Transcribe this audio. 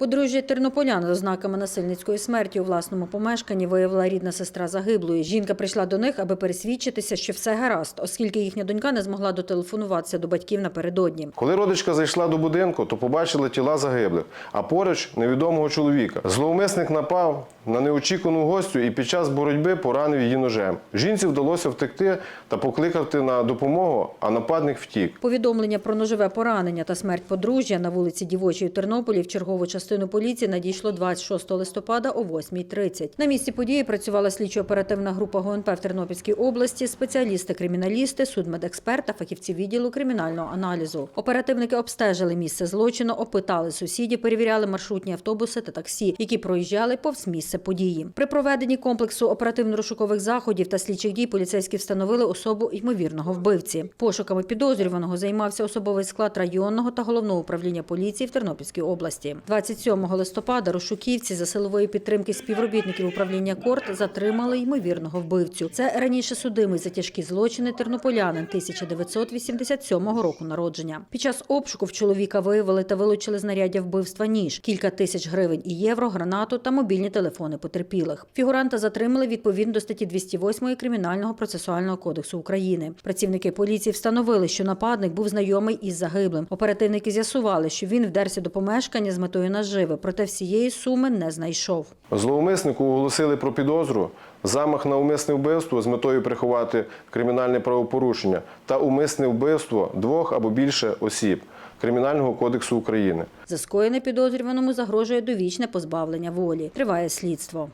Подружжя тернополян з ознаками насильницької смерті у власному помешканні виявила рідна сестра загиблої. Жінка прийшла до них, аби пересвідчитися, що все гаразд, оскільки їхня донька не змогла дотелефонуватися до батьків напередодні. Коли родичка зайшла до будинку, то побачили тіла загиблих, а поруч невідомого чоловіка. Зловмисник напав на неочікувану гостю і під час боротьби поранив її ножем. Жінці вдалося втекти та покликати на допомогу, а нападник втік. Повідомлення про ножове поранення та смерть подружжя на вулиці Дівочій у Тернополі в чергову частину поліції надійшло 26 листопада о 8.30. На місці події працювала слідчо-оперативна група ГУНП в Тернопільській області, спеціалісти-криміналісти, судмедексперт та фахівці відділу кримінального аналізу. Оперативники обстежили місце злочину, опитали сусідів, перевіряли маршрутні автобуси та таксі, які проїжджали повз місце події. При проведенні комплексу оперативно-розшукових заходів та слідчих дій поліцейські встановили особу ймовірного вбивці. Пошуками підозрюваного займався особовий склад районного та головного управління поліції в Тернопільській області. 27 листопада розшуківці за силової підтримки співробітників управління Корт затримали ймовірного вбивцю. Це раніше судимий за тяжкі злочини тернополянин 1987 року народження. Під час обшуку в чоловіка виявили та вилучили знаряддя вбивства ніж, кілька тисяч гривень і євро, гранату та мобільні телефони потерпілих. Фігуранта затримали відповідно до статті 208 Кримінального процесуального кодексу України. Працівники поліції встановили, що нападник був знайомий із загиблим. Оперативники з'ясували, що він вдерся до помешкання з метою наживи, проте всієї суми не знайшов. Зловмиснику оголосили про підозру, замах на умисне вбивство з метою приховати кримінальне правопорушення та умисне вбивство двох або більше осіб Кримінального кодексу України. За скоєне підозрюваному загрожує довічне позбавлення волі. Триває слідство.